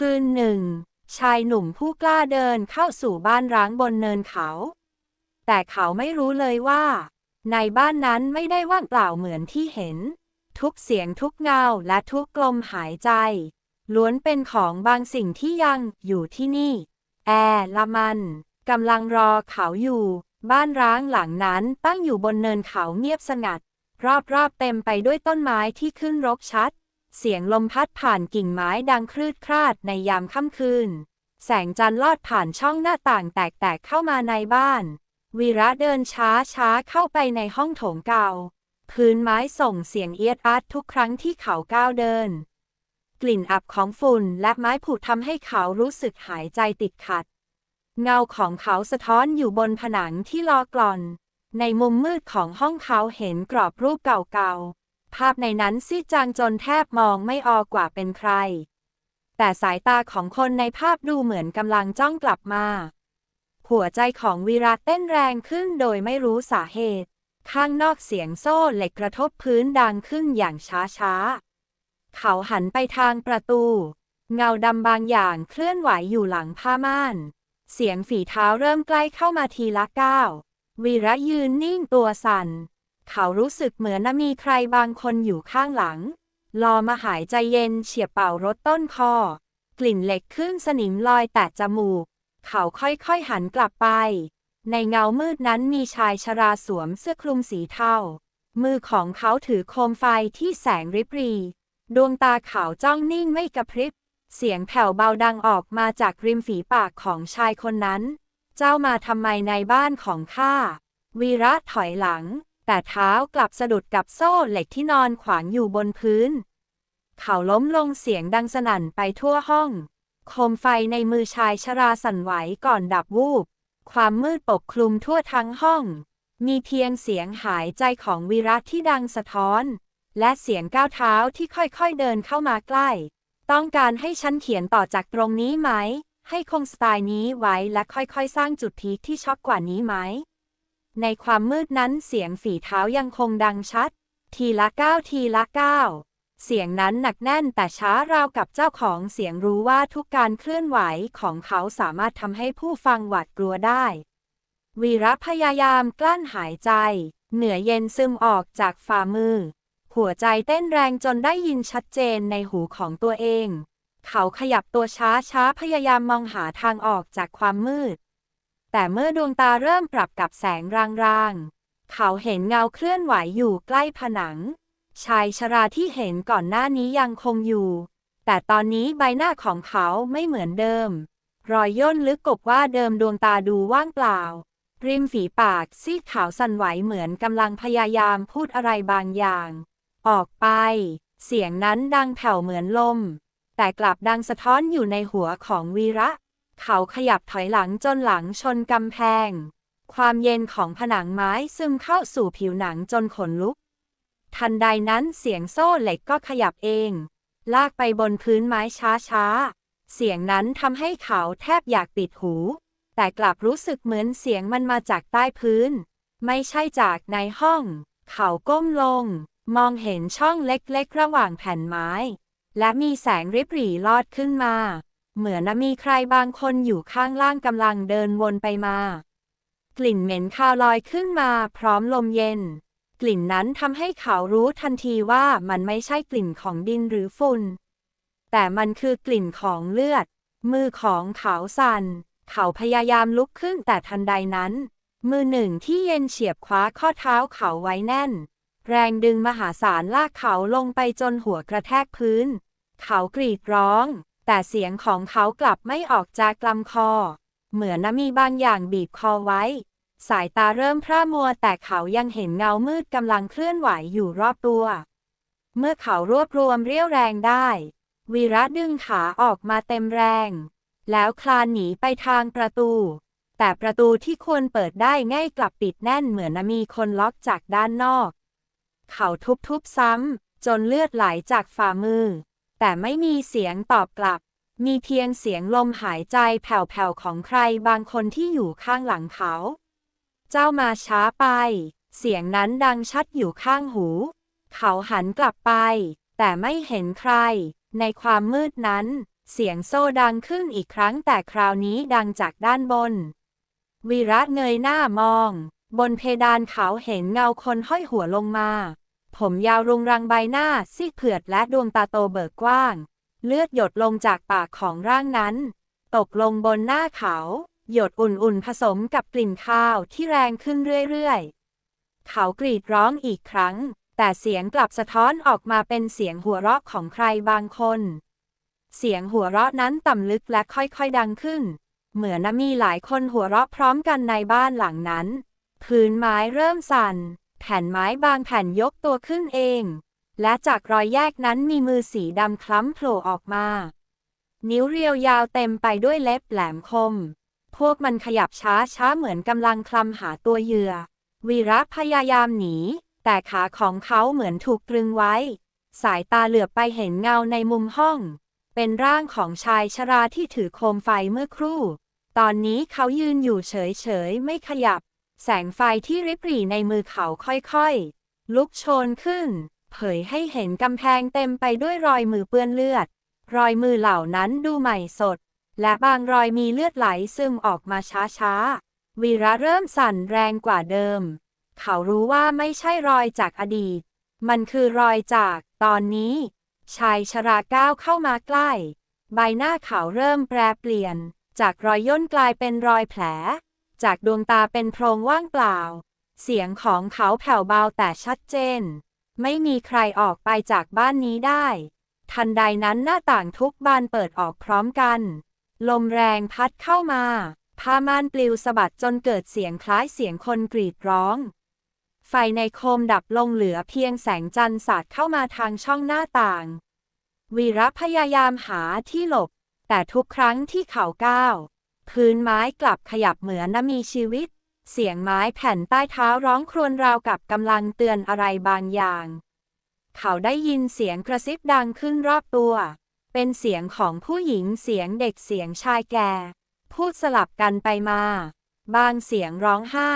คืนหนึ่ง ชายหนุ่มผู้กล้าเดินเข้าสู่บ้านร้างบนเนินเขา แต่เขาไม่รู้เลยว่า ในบ้านนั้นไม่ได้ว่างเปล่าเหมือนที่เห็น ทุกเสียงทุกเงาและทุกลมหายใจ ล้วนเป็นของบางสิ่งที่ยังอยู่ที่นี่ แอร์ละมันกำลังรอเขาอยู่ บ้านร้างหลังนั้นตั้งอยู่บนเนินเขาเงียบสงัด รอบๆเต็มไปด้วยต้นไม้ที่ขึ้นรกชัด เสียงลมพัดผ่านกิ่งไม้ดังครืดคราดในยามค่ำคืน แสงจันทร์ลอดผ่านช่องหน้าต่างแตกๆเข้ามาในบ้าน วีระเดินช้าช้าๆเข้าไปในห้องโถงเก่า พื้นไม้ส่งเสียงเอียดอาร์ตทุกครั้งที่เขาก้าวเดิน กลิ่นอับของฝุ่นและไม้ผุทำให้เขารู้สึกหายใจติดขัด เงาของเขาสะท้อนอยู่บนผนังที่ลอกล่อน ในมุมมืดของห้องเขาเห็นกรอบรูปเก่าๆ ภาพในนั้นซีจางจนแทบมองไม่ออกว่าเป็นใคร แต่สายตาของคนในภาพดูเหมือนกำลังจ้องกลับมา หัวใจของวีระเต้นแรงขึ้นโดยไม่รู้สาเหตุ ข้างนอกเสียงโซ่เหล็กกระทบพื้นดังขึ้นอย่างช้าๆ เขาหันไปทางประตู เงาดำบางอย่างเคลื่อนไหวอยู่หลังผ้าม่าน เสียงฝีเท้าเริ่มใกล้เข้ามาทีละก้าววีระยืนนิ่งตัวสั่น เขารู้สึกเหมือนมีใครบางคนอยู่ข้างหลังรอมาหายใจเย็นเฉียบเป่ารถต้นคอ กลิ่นเหล็กขึ้นสนิมลอยแตะจมูก เขาค่อยๆหันกลับไป ในเงามืดนั้นมีชายชราสวมเสื้อคลุมสีเทา มือของเขาถือโคมไฟที่แสงริบรี ดวงตาขาวจ้องนิ่งไม่กระพริบ เสียงแผ่วเบาดังออกมาจากริมฝีปากของชายคนนั้น เจ้ามาทำไมในบ้านของข้า วีระถอยหลัง แต่เท้ากลับสะดุดกับโซ่เหล็กที่นอนขวางอยู่บนพื้น เขาล้มลงเสียงดังสนั่นไปทั่วห้อง โคมไฟในมือชายชราสั่นไหวก่อนดับวูบ ความมืดปกคลุมทั่วทั้งห้อง มีเพียงเสียงหายใจของวีระที่ดังสะท้อน และเสียงก้าวเท้าที่ค่อยๆเดินเข้ามาใกล้ ต้องการให้ฉันเขียนต่อจากตรงนี้ไหม ให้คงสไตล์นี้ไว้และค่อยๆ สร้างจุดพีคที่ช็อกกว่านี้ไหม ในความมืดนั้นเสียงฝีเท้ายังคงดังชัด ทีละก้าวทีละก้าวเสียงนั้นหนักแน่นแต่ช้าราวกับเจ้าของเสียงรู้ว่าทุกการเคลื่อนไหวของเขาสามารถทำให้ผู้ฟังหวาดกลัวได้ วีระพยายามกลั้นหายใจ เหนือเย็นซึมออกจากฝ่ามือ หัวใจเต้นแรงจนได้ยินชัดเจนในหูของตัวเอง เขาขยับตัวช้าช้าพยายามมองหาทางออกจากความมืด แต่เมื่อดวงตาเริ่มปรับกับแสงรางๆ เขาเห็นเงาเคลื่อนไหวอยู่ใกล้ผนัง ชายชราที่เห็นก่อนหน้านี้ยังคงอยู่ แต่ตอนนี้ใบหน้าของเขาไม่เหมือนเดิม รอยย่นลึกกบว่าเดิมดวงตาดูว่างเปล่า ริมฝีปากซีดขาวสั่นไหวเหมือนกำลังพยายามพูดอะไรบางอย่าง ออกไป เสียงนั้นดังแผ่วเหมือนลม แต่กลับดังสะท้อนอยู่ในหัวของวีระ เขาขยับถอยหลังจนหลังชนกำแพง ความเย็นของผนังไม้ซึมเข้าสู่ผิวหนังจนขนลุก ทันใดนั้นเสียงโซ่เหล็กก็ขยับเอง ลากไปบนพื้นไม้ช้าๆ เสียงนั้นทำให้เขาแทบอยากปิดหู แต่กลับรู้สึกเหมือนเสียงมันมาจากใต้พื้น ไม่ใช่จากในห้อง เขาก้มลง มองเห็นช่องเล็กๆ ระหว่างแผ่นไม้ และมีแสงริบหรี่ลอดขึ้นมา เหมือนมีใครบางคนอยู่ข้างล่างกำลังเดินวนไปมา กลิ่นเหม็นคาวลอยขึ้นมาพร้อมลมเย็น กลิ่นนั้นทำให้เขารู้ทันทีว่ามันไม่ใช่กลิ่นของดินหรือฝุ่น แต่มันคือกลิ่นของเลือด มือของเขาสัน่น เขาพยายามลุกขึ้นแต่ทันใดนั้น มือหนึ่งที่เย็นเฉียบคว้าข้อเท้าเขาไว้แน่น แรงดึงมหาศาลลากเขาลงไปจนหัวกระแทกพื้น เขากรีดร้อง แต่เสียงของเขากลับไม่ออกจากลำคอ เหมือนนมีบางอย่างบีบคอไว้ สายตาเริ่มพร่ามัวแต่เขายังเห็นเงามืดกำลังเคลื่อนไหวอยู่รอบตัว เมื่อเขารวบรวมเรี่ยวแรงได้ วีระดึงขาออกมาเต็มแรง แล้วคลานหนีไปทางประตู แต่ประตูที่ควรเปิดได้ง่ายกลับปิดแน่นเหมือนมีคนล็อกจากด้านนอก เขาทุบๆซ้ำจนเลือดไหลจากฝ่ามือ แต่ไม่มีเสียงตอบกลับ มีเพียงเสียงลมหายใจแผ่วๆของใครบางคนที่อยู่ข้างหลังเขา เจ้ามาช้าไป เสียงนั้นดังชัดอยู่ข้างหู เขาหันกลับไป แต่ไม่เห็นใคร ในความมืดนั้น เสียงโซ่ดังขึ้นอีกครั้งแต่คราวนี้ดังจากด้านบนวีระเงยหน้ามอง บนเพดานเขาเห็นเงาคนห้อยหัวลงมา ผมยาวรุงรังใบหน้าซีดเผือดและดวงตาโตเบิกกว้าง เลือดหยดลงจากปากของร่างนั้น ตกลงบนหน้าเขา หยดอุ่นๆผสมกับกลิ่นข้าวที่แรงขึ้นเรื่อยๆ เขากรีดร้องอีกครั้ง แต่เสียงกลับสะท้อนออกมาเป็นเสียงหัวเราะของใครบางคน เสียงหัวเราะนั้นต่ำลึกและค่อยๆดังขึ้น เหมือนมีหลายคนหัวเราะพร้อมกันในบ้านหลังนั้นพื้นไม้เริ่มสั่น แผ่นไม้บางแผ่นยกตัวขึ้นเอง และจากรอยแยกนั้นมีมือสีดำคล้ำโผล่ออกมา นิ้วเรียวยาวเต็มไปด้วยเล็บแหลมคม พวกมันขยับช้าช้าเหมือนกำลังคลำหาตัวเหยื่อ วีระพยายามหนี แต่ขาของเขาเหมือนถูกตรึงไว้ สายตาเหลือบไปเห็นเงาในมุมห้อง เป็นร่างของชายชราที่ถือโคมไฟเมื่อครู่ ตอนนี้เขายืนอยู่เฉยๆไม่ขยับ แสงไฟที่ริบหรี่ในมือเขาค่อยๆ ลุกโชนขึ้น เผยให้เห็นกำแพงเต็มไปด้วยรอยมือเปื้อนเลือด รอยมือเหล่านั้นดูใหม่สด และบางรอยมีเลือดไหลซึมออกมาช้าๆ วีระเริ่มสั่นแรงกว่าเดิม เขารู้ว่าไม่ใช่รอยจากอดีต มันคือรอยจากตอนนี้ ชายชราก้าวเข้ามาใกล้ ใบหน้าเขาเริ่มแปรเปลี่ยน จากรอยย่นกลายเป็นรอยแผล จากดวงตาเป็นโพรงว่างเปล่า เสียงของเขาแผ่วเบาแต่ชัดเจน ไม่มีใครออกไปจากบ้านนี้ได้ ทันใดนั้นหน้าต่างทุกบานเปิดออกพร้อมกัน ลมแรงพัดเข้ามา ผ้าม่านปลิวสะบัดจนเกิดเสียงคล้ายเสียงคนกรีดร้อง ไฟในโคมดับลงเหลือเพียงแสงจันทร์สาดเข้ามาทางช่องหน้าต่าง วีระพยายามหาที่หลบ แต่ทุกครั้งที่เขาก้าว พื้นไม้กลับขยับเหมือนนมีชีวิต เสียงไม้แผ่นใต้เท้าร้องครวญราวกับกำลังเตือนอะไรบางอย่าง เขาได้ยินเสียงกระซิบดังขึ้นรอบตัว เป็นเสียงของผู้หญิงเสียงเด็กเสียงชายแก่ พูดสลับกันไปมา บางเสียงร้องไห้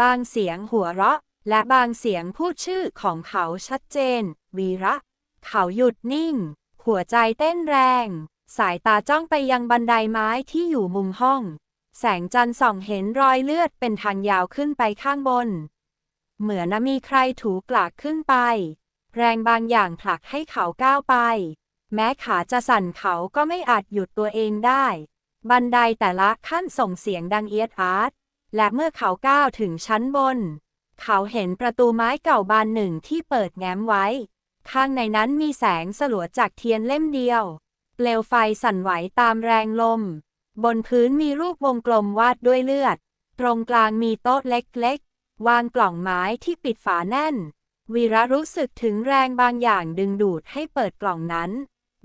บางเสียงหัวเราะ และบางเสียงพูดชื่อของเขาชัดเจน วีระ เขาหยุดนิ่ง หัวใจเต้นแรง สายตาจ้องไปยังบันไดไม้ที่อยู่มุมห้อง แสงจันทร์ส่องเห็นรอยเลือดเป็นทางยาวขึ้นไปข้างบน เหมือนมีใครถูกลากขึ้นไป แรงบางอย่างผลักให้เขาก้าวไป แม้ขาจะสั่นเขาก็ไม่อาจหยุดตัวเองได้ บันไดแต่ละขั้นส่งเสียงดังเอียดอาร์ตและเมื่อเขาก้าวถึงชั้นบน เขาเห็นประตูไม้เก่าบานหนึ่งที่เปิดแง้มไว้ ข้างในนั้นมีแสงสลัวจากเทียนเล่มเดียว เปลวไฟสั่นไหวตามแรงลม บนพื้นมีรูปวงกลมวาดด้วยเลือด ตรงกลางมีโต๊ะเล็กๆ วางกล่องไม้ที่ปิดฝาแน่น วีระรู้สึกถึงแรงบางอย่างดึงดูดให้เปิดกล่องนั้น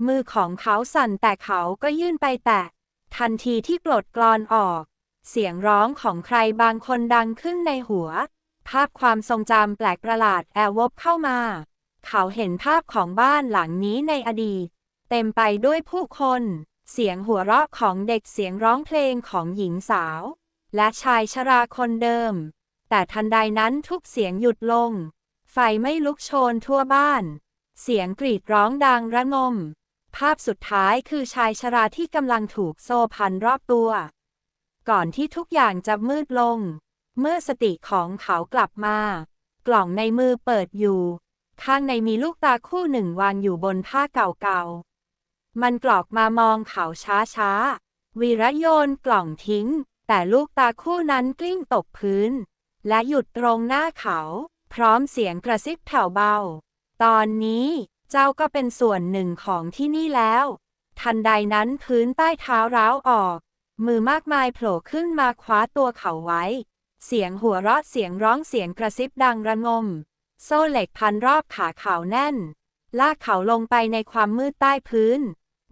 มือของเขาสั่นแต่เขาก็ยื่นไปแตะ ทันทีที่ปลดกลอนออก เสียงร้องของใครบางคนดังขึ้นในหัว ภาพความทรงจำแปลกประหลาดแอววบเข้ามา เขาเห็นภาพของบ้านหลังนี้ในอดีต เต็มไปด้วยผู้คน เสียงหัวเราะของเด็กเสียงร้องเพลงของหญิงสาว และชายชราคนเดิม แต่ทันใดนั้นทุกเสียงหยุดลง ไฟไม่ลุกโชนทั่วบ้าน เสียงกรีดร้องดังระงม ภาพสุดท้ายคือชายชราที่กำลังถูกโซ่พันรอบตัว ก่อนที่ทุกอย่างจะมืดลง เมื่อสติของเขากลับมา กล่องในมือเปิดอยู่ ข้างในมีลูกตาคู่หนึ่งวางอยู่บนผ้าเก่าๆ มันกรอกมามองเขาช้าๆ วีระโยนกล่องทิ้ง แต่ลูกตาคู่นั้นกลิ้งตกพื้น และหยุดตรงหน้าเขา พร้อมเสียงกระซิบแผ่วเบา ตอนนี้เจ้าก็เป็นส่วนหนึ่งของที่นี่แล้ว ทันใดนั้นพื้นใต้เท้าร้าวออก มือมากมายโผล่ขึ้นมาคว้าตัวเขาไว้ เสียงหัวเราะเสียงร้องเสียงกระซิบดังระงม โซ่เหล็กพันรอบขาเขาแน่น ลากเขาลงไปในความมืดใต้พื้น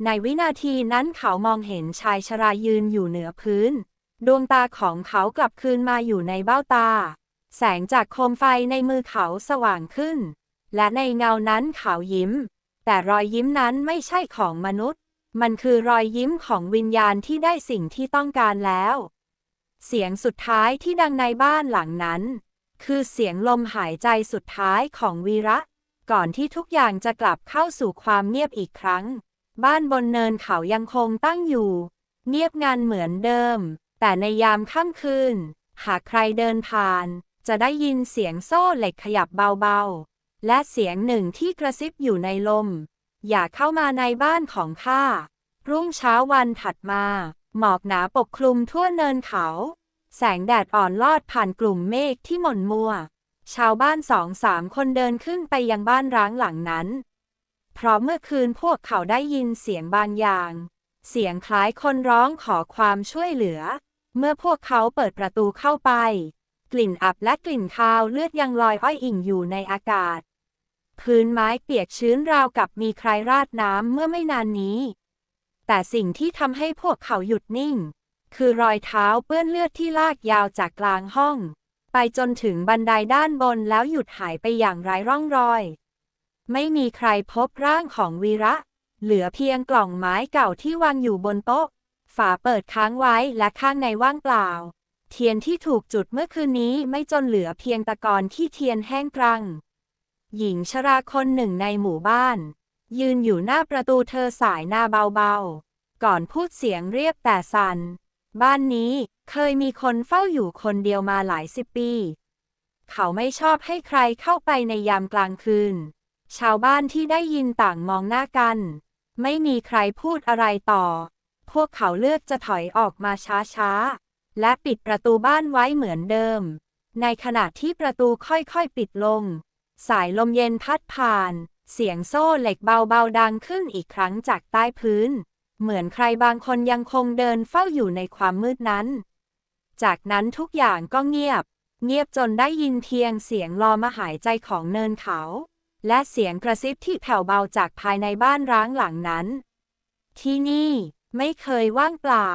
ในวินาทีนั้นเขามองเห็นชายชรายืนอยู่เหนือพื้น ดวงตาของเขากลับคืนมาอยู่ในเบ้าตา แสงจากโคมไฟในมือเขาสว่างขึ้น และในเงานั้นเขายิ้ม แต่รอยยิ้มนั้นไม่ใช่ของมนุษย์ มันคือรอยยิ้มของวิญญาณที่ได้สิ่งที่ต้องการแล้ว เสียงสุดท้ายที่ดังในบ้านหลังนั้น คือเสียงลมหายใจสุดท้ายของวีระ ก่อนที่ทุกอย่างจะกลับเข้าสู่ความเงียบอีกครั้ง บ้านบนเนินเขายังคงตั้งอยู่ เงียบงันเหมือนเดิม แต่ในยามค่ำคืน หากใครเดินผ่าน จะได้ยินเสียงโซ่เหล็กขยับเบาๆ และเสียงหนึ่งที่กระซิบอยู่ในลม อย่าเข้ามาในบ้านของข้า รุ่งเช้าวันถัดมา หมอกหนาปกคลุมทั่วเนินเขา แสงแดดอ่อนลอดผ่านกลุ่มเมฆที่หม่นมัว ชาวบ้านสองสามคนเดินขึ้นไปยังบ้านร้างหลังนั้น เพราะเมื่อคืนพวกเขาได้ยินเสียงบางอย่าง เสียงคล้ายคนร้องขอความช่วยเหลือ เมื่อพวกเขาเปิดประตูเข้าไป กลิ่นอับและกลิ่นคาวเลือดยังลอยอ้อยอิ่งอยู่ในอากาศ พื้นไม้เปียกชื้นราวกับมีใครราดน้ำเมื่อไม่นานนี้ แต่สิ่งที่ทำให้พวกเขาหยุดนิ่ง คือรอยเท้าเปื้อนเลือดที่ลากยาวจากกลางห้อง ไปจนถึงบันไดด้านบนแล้วหยุดหายไปอย่างไร้ร่องรอย ไม่มีใครพบร่างของวีระ เหลือเพียงกล่องไม้เก่าที่วางอยู่บนโต๊ะ ฝาเปิดค้างไว้และข้างในว่างเปล่า เทียนที่ถูกจุดเมื่อคืนนี้ไม่จนเหลือเพียงตะกอนที่เทียนแห้งกรัง หญิงชราคนหนึ่งในหมู่บ้าน ยืนอยู่หน้าประตูเธอสายหน้าเบาๆ ก่อนพูดเสียงเรียบแต่สันบ้านนี้เคยมีคนเฝ้าอยู่คนเดียวมาหลายสิบปี เขาไม่ชอบให้ใครเข้าไปในยามกลางคืน ชาวบ้านที่ได้ยินต่างมองหน้ากัน ไม่มีใครพูดอะไรต่อ พวกเขาเลือกจะถอยออกมาช้าๆ และปิดประตูบ้านไว้เหมือนเดิม ในขณะที่ประตูค่อยๆปิดลง สายลมเย็นพัดผ่าน เสียงโซ่เหล็กเบาๆดังขึ้นอีกครั้งจากใต้พื้น เหมือนใครบางคนยังคงเดินเฝ้าอยู่ในความมืดนั้น จากนั้นทุกอย่างก็เงียบ เงียบจนได้ยินเพียงเสียงลอมาหายใจของเนินเขา และเสียงกระซิบที่แผ่วเบาจากภายในบ้านร้างหลังนั้น ที่นี่ไม่เคยว่างเปล่า